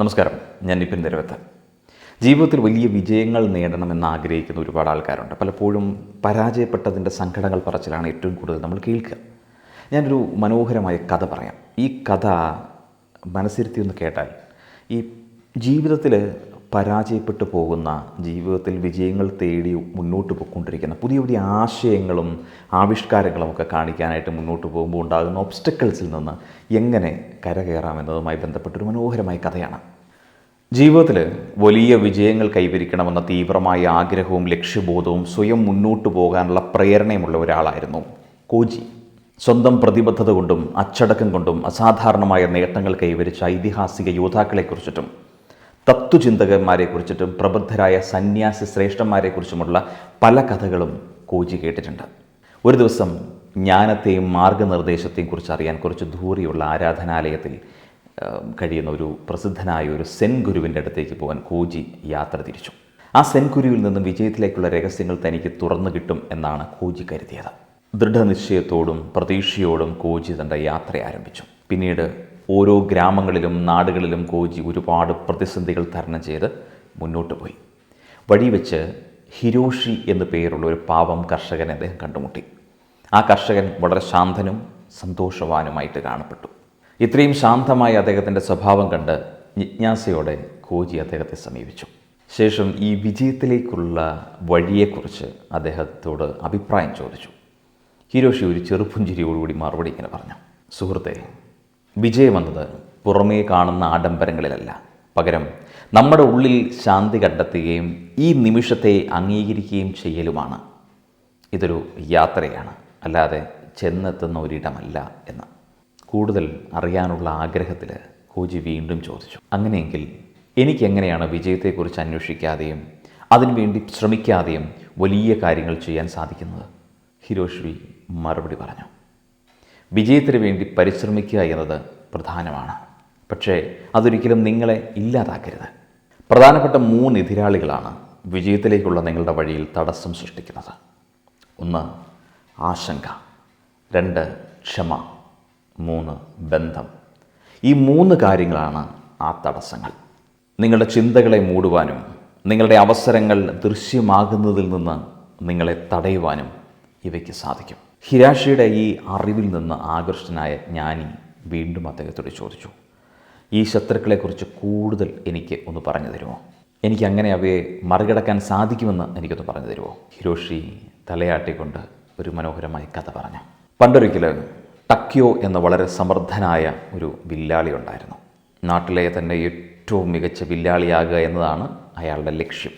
നമസ്കാരം. ഞാൻ നിപിൻ നിരവത്ത് ജീവിതത്തിൽ വലിയ വിജയങ്ങൾ നേടണമെന്ന് ആഗ്രഹിക്കുന്ന ഒരുപാട് ആൾക്കാരുണ്ട്. പലപ്പോഴും പരാജയപ്പെട്ടതിന്റെ സങ്കടങ്ങൾ പറച്ചിലാണ് ഏറ്റവും കൂടുതൽ നമ്മൾ കേൾക്കുക. ഞാനൊരു മനോഹരമായ കഥ പറയാം. ഈ കഥ മനസ്സിരുത്തി ഒന്ന് കേട്ടാൽ ഈ ജീവിതത്തിൽ പരാജയപ്പെട്ടു പോകുന്ന ജീവിതത്തിൽ വിജയങ്ങൾ തേടി മുന്നോട്ട് പോയിക്കൊണ്ടിരിക്കുന്ന പുതിയ പുതിയ ആശയങ്ങളും ആവിഷ്കാരങ്ങളും ഒക്കെ കാണിക്കാനായിട്ട് മുന്നോട്ട് പോകുമ്പോൾ ഉണ്ടാകുന്ന ഒബ്സ്റ്റക്കിൾസിൽ നിന്ന് എങ്ങനെ കരകയറാമെന്നതുമായി ബന്ധപ്പെട്ടൊരു മനോഹരമായ കഥയാണ്. ജീവിതത്തിൽ വലിയ വിജയങ്ങൾ കൈവരിക്കണമെന്ന തീവ്രമായ ആഗ്രഹവും ലക്ഷ്യബോധവും സ്വയം മുന്നോട്ട് പോകാനുള്ള പ്രേരണയുമുള്ള ഒരാളായിരുന്നു കോജി. സ്വന്തം പ്രതിബദ്ധത കൊണ്ടും അച്ചടക്കം കൊണ്ടും അസാധാരണമായ നേട്ടങ്ങൾ കൈവരിച്ച ഐതിഹാസിക യോദ്ധാക്കളെക്കുറിച്ചിട്ടും തത്വചിന്തകന്മാരെക്കുറിച്ചിട്ടും പ്രബുദ്ധരായ സന്യാസി ശ്രേഷ്ഠന്മാരെ കുറിച്ചുമുള്ള പല കഥകളും കോജി കേട്ടിട്ടുണ്ട്. ഒരു ദിവസം ജ്ഞാനത്തെയും മാർഗനിർദ്ദേശത്തെയും കുറിച്ച് അറിയാൻ കുറച്ച് ദൂരെയുള്ള ആരാധനാലയത്തിൽ കഴിയുന്ന ഒരു പ്രസിദ്ധനായ ഒരു സെൻ ഗുരുവിന്റെ അടുത്തേക്ക് പോകാൻ കോജി യാത്ര തിരിച്ചു. ആ സെൻ ഗുരുവിൽ നിന്നും വിജയത്തിലേക്കുള്ള രഹസ്യങ്ങൾ തനിക്ക് തുറന്നു കിട്ടും എന്നാണ് കോജി കരുതിയത്. ദൃഢനിശ്ചയത്തോടും പ്രതീക്ഷയോടും കോജി തന്റെ യാത്ര ആരംഭിച്ചു. പിന്നീട് ഓരോ ഗ്രാമങ്ങളിലും നാടുകളിലും കോജി ഒരുപാട് പ്രതിസന്ധികൾ തരണം ചെയ്ത് മുന്നോട്ട് പോയി. വഴി വെച്ച് ഹിരോഷി എന്നു പേരുള്ള ഒരു പാവം കർഷകനെ അദ്ദേഹം കണ്ടുമുട്ടി. ആ കർഷകൻ വളരെ ശാന്തനും സന്തോഷവാനുമായിട്ട് കാണപ്പെട്ടു. ഇത്രയും ശാന്തമായ അദ്ദേഹത്തിന്റെ സ്വഭാവം കണ്ട് ജിജ്ഞാസയോടെ കോജി അദ്ദേഹത്തെ സമീപിച്ചു. ശേഷം ഈ വിജയത്തിലേക്കുള്ള വഴിയെക്കുറിച്ച് അദ്ദേഹത്തോട് അഭിപ്രായം ചോദിച്ചു. ഹിരോഷി ഒരു ചെറുപ്പുഞ്ചിരിയോടുകൂടി മറുപടി ഇങ്ങനെ പറഞ്ഞു. സുഹൃത്തെ വിജയമെന്നത് പുറമേ കാണുന്ന ആഡംബരങ്ങളിലല്ല. പകരം നമ്മുടെ ഉള്ളിൽ ശാന്തി കണ്ടെത്തുകയും ഈ നിമിഷത്തെ അംഗീകരിക്കുകയും ചെയ്യലുമാണ്. ഇതൊരു യാത്രയാണ്. അല്ലാതെ ചെന്നെത്തുന്ന ഒരിടമല്ല എന്ന്. കൂടുതൽ അറിയാനുള്ള ആഗ്രഹത്തിൽ കോജി വീണ്ടും ചോദിച്ചു. അങ്ങനെയെങ്കിൽ എനിക്കെങ്ങനെയാണ് വിജയത്തെക്കുറിച്ച് അന്വേഷിക്കാതെയും അതിനുവേണ്ടി ശ്രമിക്കാതെയും വലിയ കാര്യങ്ങൾ ചെയ്യാൻ സാധിക്കുന്നത്? ഹിരോഷി മറുപടി പറഞ്ഞു. വിജയത്തിന് വേണ്ടി പരിശ്രമിക്കുക എന്നത് പ്രധാനമാണ്. പക്ഷേ അതൊരിക്കലും നിങ്ങളെ ഇല്ലാതാക്കരുത്. പ്രധാനപ്പെട്ട മൂന്ന് എതിരാളികളാണ് വിജയത്തിലേക്കുള്ള നിങ്ങളുടെ വഴിയിൽ തടസ്സം സൃഷ്ടിക്കുന്നത്. ഒന്ന് ആശങ്ക. രണ്ട് ക്ഷമ. മൂന്ന് ബന്ധം. ഈ മൂന്ന് കാര്യങ്ങളാണ് ആ തടസ്സങ്ങൾ. നിങ്ങളുടെ ചിന്തകളെ മൂടുവാനും നിങ്ങളുടെ അവസരങ്ങൾ ദൃശ്യമാകുന്നതിൽ നിന്ന് നിങ്ങളെ തടയുവാനും ഇവയ്ക്ക് സാധിക്കും. ഹിരാഷിയുടെ ഈ അറിവിൽ നിന്ന് ആകർഷ്ടനായ ജ്ഞാനി വീണ്ടും അദ്ദേഹത്തോട് ചോദിച്ചു ഈ ശത്രുക്കളെക്കുറിച്ച് കൂടുതൽ എനിക്ക് ഒന്ന് പറഞ്ഞു തരുമോ? എനിക്ക് അങ്ങനെ അവയെ മറികടക്കാൻ സാധിക്കുമെന്ന് എനിക്കൊന്ന് പറഞ്ഞു തരുമോ? ഹിരോഷി തലയാട്ടിക്കൊണ്ട് ഒരു മനോഹരമായ കഥ പറഞ്ഞു. പണ്ടൊരിക്കൽ ടക്കിയോ എന്ന വളരെ സമർത്ഥനായ ഒരു വില്ലാളി ഉണ്ടായിരുന്നു. നാട്ടിലെ തന്നെ ഏറ്റവും മികച്ച വില്ലാളിയാകുക എന്നതാണ് അയാളുടെ ലക്ഷ്യം.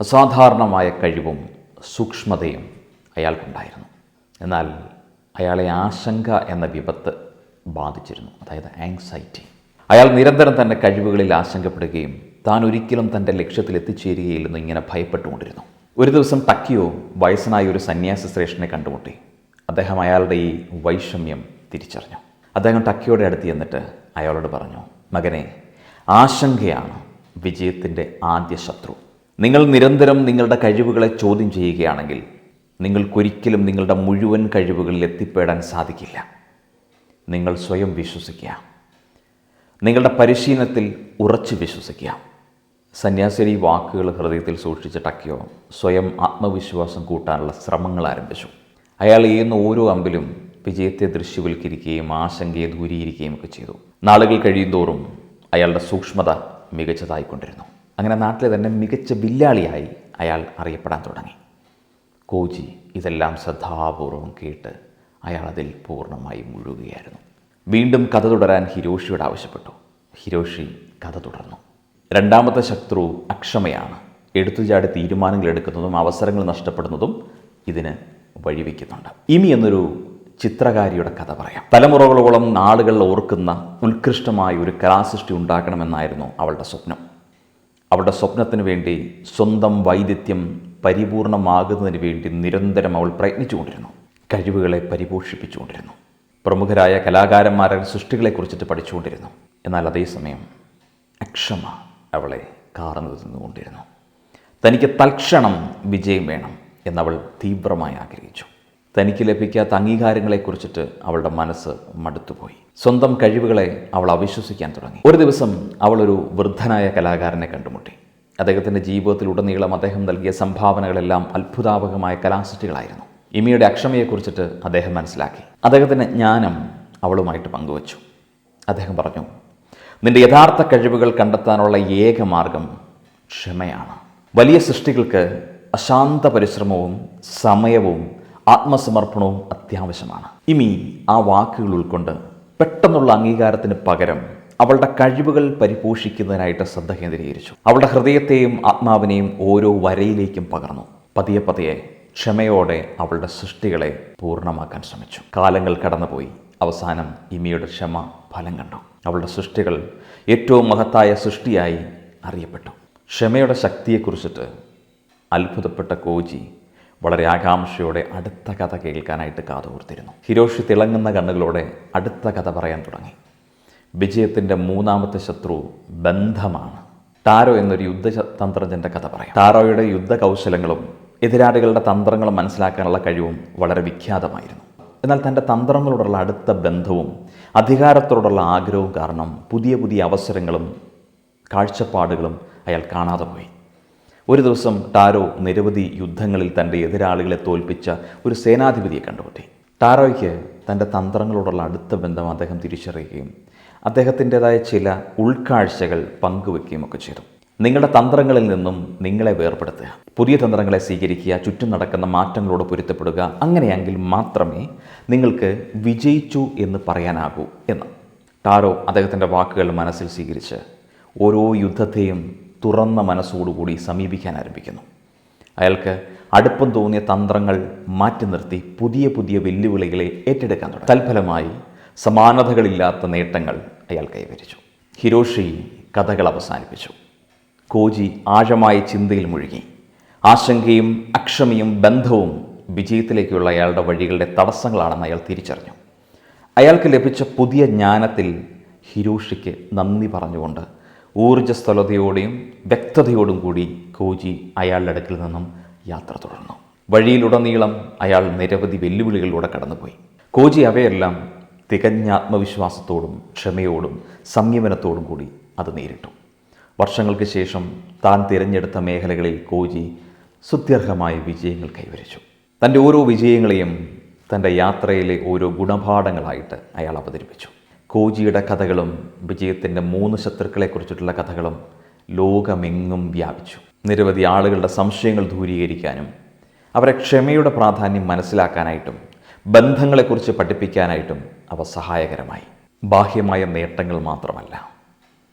അസാധാരണമായ കഴിവും സൂക്ഷ്മതയും അയാൾക്കുണ്ടായിരുന്നു. എന്നാൽ അയാളെ ആശങ്ക എന്ന വിപത്ത് ബാധിച്ചിരുന്നു. അതായത് ആങ്സൈറ്റി അയാൾ നിരന്തരം തന്റെ കഴിവുകളിൽ ആശങ്കപ്പെടുകയും താൻ ഒരിക്കലും തന്റെ ലക്ഷ്യത്തിൽ എത്തിച്ചേരുകയില്ലെന്ന് ഇങ്ങനെ ഭയപ്പെട്ടുകൊണ്ടിരുന്നു. ഒരു ദിവസം ടക്കിയോ വയസ്സനായ ഒരു സന്യാസി ശ്രേഷ്ഠനെ കണ്ടുമുട്ടി. അദ്ദേഹം അയാളുടെ ഈ വൈഷമ്യം തിരിച്ചറിഞ്ഞു. അദ്ദേഹം ടക്കിയോടെ അടുത്ത് ചെന്നിട്ട് അയാളോട് പറഞ്ഞു മകനെ ആശങ്കയാണ് വിജയത്തിന്റെ ആദ്യ ശത്രു. നിങ്ങൾ നിരന്തരം നിങ്ങളുടെ കഴിവുകളെ ചോദ്യം ചെയ്യുകയാണെങ്കിൽ നിങ്ങൾക്കൊരിക്കലും നിങ്ങളുടെ മുഴുവൻ കഴിവുകളിൽ എത്തിപ്പെടാൻ സാധിക്കില്ല. നിങ്ങൾ സ്വയം വിശ്വസിക്കുക. നിങ്ങളുടെ പരിശീലനത്തിൽ ഉറച്ചു വിശ്വസിക്കുക. സന്യാസിരി വാക്കുകൾ ഹൃദയത്തിൽ സൂക്ഷിച്ച ടക്കിയോ സ്വയം ആത്മവിശ്വാസം കൂട്ടാനുള്ള ശ്രമങ്ങൾ ആരംഭിച്ചു. അയാൾ ചെയ്യുന്ന ഓരോ അമ്പിലും വിജയത്തെ ദൃശ്യവൽക്കരിക്കുകയും ആശങ്കയെ ദൂരീകരിക്കുകയും ഒക്കെ ചെയ്തു. നാളുകൾ കഴിയുന്തോറും അയാളുടെ സൂക്ഷ്മത മികച്ചതായിക്കൊണ്ടിരുന്നു. അങ്ങനെ നാട്ടിലെ തന്നെ മികച്ച വില്ലാളിയായി അയാൾ അറിയപ്പെടാൻ തുടങ്ങി. കോജി ഇതെല്ലാം ശ്രദ്ധാപൂർവം കേട്ട് അയാൾ അതിൽ പൂർണമായി മുഴുകുകയായിരുന്നു. വീണ്ടും കഥ തുടരാൻ ഹിരോഷിയോട് ആവശ്യപ്പെട്ടു. ഹിരോഷി കഥ തുടർന്നു. രണ്ടാമത്തെ ശത്രു അക്ഷമയാണ്. എടുത്തുചാടി തീരുമാനങ്ങൾ എടുക്കുന്നതും അവസരങ്ങൾ നഷ്ടപ്പെടുന്നതും ഇതിന് വഴിവെക്കുന്നുണ്ട്. ഇമി എന്നൊരു ചിത്രകാരിയുടെ കഥ പറയാം. തലമുറകളോളം നാളുകൾ ഓർക്കുന്ന ഉത്കൃഷ്ടമായ ഒരു കലാസൃഷ്ടി ഉണ്ടാക്കണമെന്നായിരുന്നു അവളുടെ സ്വപ്നം. അവളുടെ സ്വപ്നത്തിന് വേണ്ടി സ്വന്തം വൈദഗ്ധ്യം പരിപൂർണമാകുന്നതിന് വേണ്ടി നിരന്തരം അവൾ പ്രയത്നിച്ചുകൊണ്ടിരുന്നു. കഴിവുകളെ പരിപോഷിപ്പിച്ചുകൊണ്ടിരുന്നു. പ്രമുഖരായ കലാകാരന്മാരുടെ സൃഷ്ടികളെക്കുറിച്ചിട്ട് പഠിച്ചുകൊണ്ടിരുന്നു. എന്നാൽ അതേസമയം അക്ഷമ അവളെ കാർന്നു തിന്നുകൊണ്ടിരുന്നു തനിക്ക് തൽക്ഷണം വിജയം വേണം എന്നവൾ തീവ്രമായി ആഗ്രഹിച്ചു. തനിക്ക് ലഭിക്കാത്ത അംഗീകാരങ്ങളെക്കുറിച്ചിട്ട് അവളുടെ മനസ്സ് മടുത്തുപോയി. സ്വന്തം കഴിവുകളെ അവൾ അവിശ്വസിക്കാൻ തുടങ്ങി. ഒരു ദിവസം അവളൊരു വൃദ്ധനായ കലാകാരനെ കണ്ടുമുട്ടി. അദ്ദേഹത്തിന്റെ ജീവിതത്തിലുടനീളം അദ്ദേഹം നൽകിയ സംഭാവനകളെല്ലാം അത്ഭുതാപകമായ കലാസൃഷ്ടികളായിരുന്നു. ഇമിയുടെ അക്ഷമയെക്കുറിച്ചിട്ട് അദ്ദേഹം മനസ്സിലാക്കി. അദ്ദേഹത്തിന്റെ ജ്ഞാനം അവളുമായിട്ട് പങ്കുവച്ചു. അദ്ദേഹം പറഞ്ഞു നിന്റെ യഥാർത്ഥ കഴിവുകൾ കണ്ടെത്താനുള്ള ഏക മാർഗം ക്ഷമയാണ്. വലിയ സൃഷ്ടികൾക്ക് അശാന്ത പരിശ്രമവും സമയവും ആത്മസമർപ്പണവും അത്യാവശ്യമാണ്. ഇമി ആ വാക്കുകൾ ഉൾക്കൊണ്ട് പെട്ടെന്നുള്ള അംഗീകാരത്തിന് പകരം അവളുടെ കഴിവുകൾ പരിപോഷിക്കുന്നതിനായിട്ട് ശ്രദ്ധ കേന്ദ്രീകരിച്ചു. അവളുടെ ഹൃദയത്തെയും ആത്മാവിനെയും ഓരോ വരയിലേക്കും പകർന്നു. പതിയെ പതിയെ ക്ഷമയോടെ അവളുടെ സൃഷ്ടികളെ പൂർണമാക്കാൻ ശ്രമിച്ചു. കാലങ്ങൾ കടന്നുപോയി. അവസാനം ഇമിയുടെ ക്ഷമ ഫലം കണ്ടു. അവളുടെ സൃഷ്ടികൾ ഏറ്റവും മഹത്തായ സൃഷ്ടിയായി അറിയപ്പെട്ടു. ക്ഷമയുടെ ശക്തിയെക്കുറിച്ചിട്ട് അത്ഭുതപ്പെട്ട കോജി വളരെ ആകാംക്ഷയോടെ അടുത്ത കഥ കേൾക്കാനായിട്ട് കാതോർത്തിരുന്നു. ഹിരോഷി തിളങ്ങുന്ന കണ്ണുകളോടെ അടുത്ത കഥ പറയാൻ തുടങ്ങി. വിജയത്തിന്റെ മൂന്നാമത്തെ ശത്രു ബന്ധമാണ്. ടാരോ എന്നൊരു യുദ്ധതന്ത്രജ്ഞന്റെ കഥ പറയാം. ടാരോയുടെ യുദ്ധകൗശലങ്ങളും എതിരാളികളുടെ തന്ത്രങ്ങളും മനസ്സിലാക്കാനുള്ള കഴിവും വളരെ വിഖ്യാതമായിരുന്നു. എന്നാൽ തന്റെ തന്ത്രങ്ങളോടുള്ള അടുത്ത ബന്ധവും അധികാരത്തോടുള്ള ആഗ്രഹവും കാരണം പുതിയ പുതിയ അവസരങ്ങളും കാഴ്ചപ്പാടുകളും അയാൾ കാണാതെ പോയി. ഒരു ദിവസം ടാരോ നിരവധി യുദ്ധങ്ങളിൽ തന്റെ എതിരാളികളെ തോൽപ്പിച്ച ഒരു സേനാധിപതിയെ കണ്ടുപറ്റി ടാരോയ്ക്ക് തന്റെ തന്ത്രങ്ങളോടുള്ള അടുത്ത ബന്ധം അദ്ദേഹം തിരിച്ചറിയുകയും അദ്ദേഹത്തിന്റെതായ ചില ഉൾക്കാഴ്ചകൾ പങ്കുവെക്കുകയും ഒക്കെ ചെയ്തു. നിങ്ങളുടെ തന്ത്രങ്ങളിൽ നിന്നും നിങ്ങളെ വേർപെടുത്തുക. പുതിയ തന്ത്രങ്ങളെ സ്വീകരിക്കുക ചുറ്റും നടക്കുന്ന മാറ്റങ്ങളോട് പൊരുത്തപ്പെടുക അങ്ങനെയെങ്കിൽ മാത്രമേ നിങ്ങൾക്ക് വിജയിച്ചു എന്ന് പറയാനാകൂ എന്ന്. ടാരോ അദ്ദേഹത്തിന്റെ വാക്കുകൾ മനസ്സിൽ സ്വീകരിച്ച് ഓരോ യുദ്ധത്തെയും തുറന്ന മനസ്സോടുകൂടി സമീപിക്കാൻ ആരംഭിക്കുന്നു. അയാൾക്ക് അടുപ്പം തോന്നിയ തന്ത്രങ്ങൾ മാറ്റി നിർത്തി പുതിയ പുതിയ വെല്ലുവിളികളെ ഏറ്റെടുക്കാൻ തുടങ്ങി. തൽഫലമായി സമാനതകളില്ലാത്ത നേട്ടങ്ങൾ അയാൾ കൈവരിച്ചു. ഹിരോഷി കഥകൾ അവസാനിപ്പിച്ചു. കോജി ആഴമായ ചിന്തയിൽ മുഴുകി. ആശങ്കയും അക്ഷമയും ബന്ധവും വിജയത്തിലേക്കുള്ള അയാളുടെ വഴികളുടെ തടസ്സങ്ങളാണെന്ന് അയാൾ തിരിച്ചറിഞ്ഞു. അയാൾക്ക് ലഭിച്ച പുതിയ ജ്ഞാനത്തിൽ ഹിരോഷിക്ക് നന്ദി പറഞ്ഞുകൊണ്ട് ഊർജസ്ഥലതയോടെയും വ്യക്തതയോടും കൂടി കോജി അയാളുടെ അടുക്കിൽ നിന്നും യാത്ര തുടർന്നു. വഴിയിലുടനീളം അയാൾ നിരവധി വെല്ലുവിളികളിലൂടെ കടന്നുപോയി. കോജി അവയെല്ലാം തികഞ്ഞ ആത്മവിശ്വാസത്തോടും ക്ഷമയോടും സംയമനത്തോടും കൂടി അത് നേരിട്ടു. വർഷങ്ങൾക്ക് ശേഷം താൻ തിരഞ്ഞെടുത്ത മേഖലകളിൽ കോജി സുത്യർഹമായ വിജയങ്ങൾ കൈവരിച്ചു. തന്റെ ഓരോ വിജയങ്ങളെയും തന്റെ യാത്രയിലെ ഓരോ ഗുണപാഠങ്ങളായിട്ട് അയാൾ അവതരിപ്പിച്ചു. കോജിയുടെ കഥകളും വിജയത്തിന്റെ മൂന്ന് ശത്രുക്കളെക്കുറിച്ചിട്ടുള്ള കഥകളും ലോകമെങ്ങും വ്യാപിച്ചു. നിരവധി ആളുകളുടെ സംശയങ്ങൾ ദൂരീകരിക്കാനും അവരെ ക്ഷമയുടെ പ്രാധാന്യം മനസ്സിലാക്കാനായിട്ടും ബന്ധങ്ങളെക്കുറിച്ച് പഠിപ്പിക്കാനായിട്ടും അവ സഹായകരമായി. ബാഹ്യമായ നേട്ടങ്ങൾ മാത്രമല്ല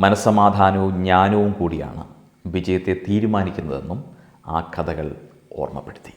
മനസ്സമാധാനവും ജ്ഞാനവും കൂടിയാണ് വിജയത്തെ തീരുമാനിക്കുന്നതെന്നും ആ കഥകൾ ഓർമ്മപ്പെടുത്തി.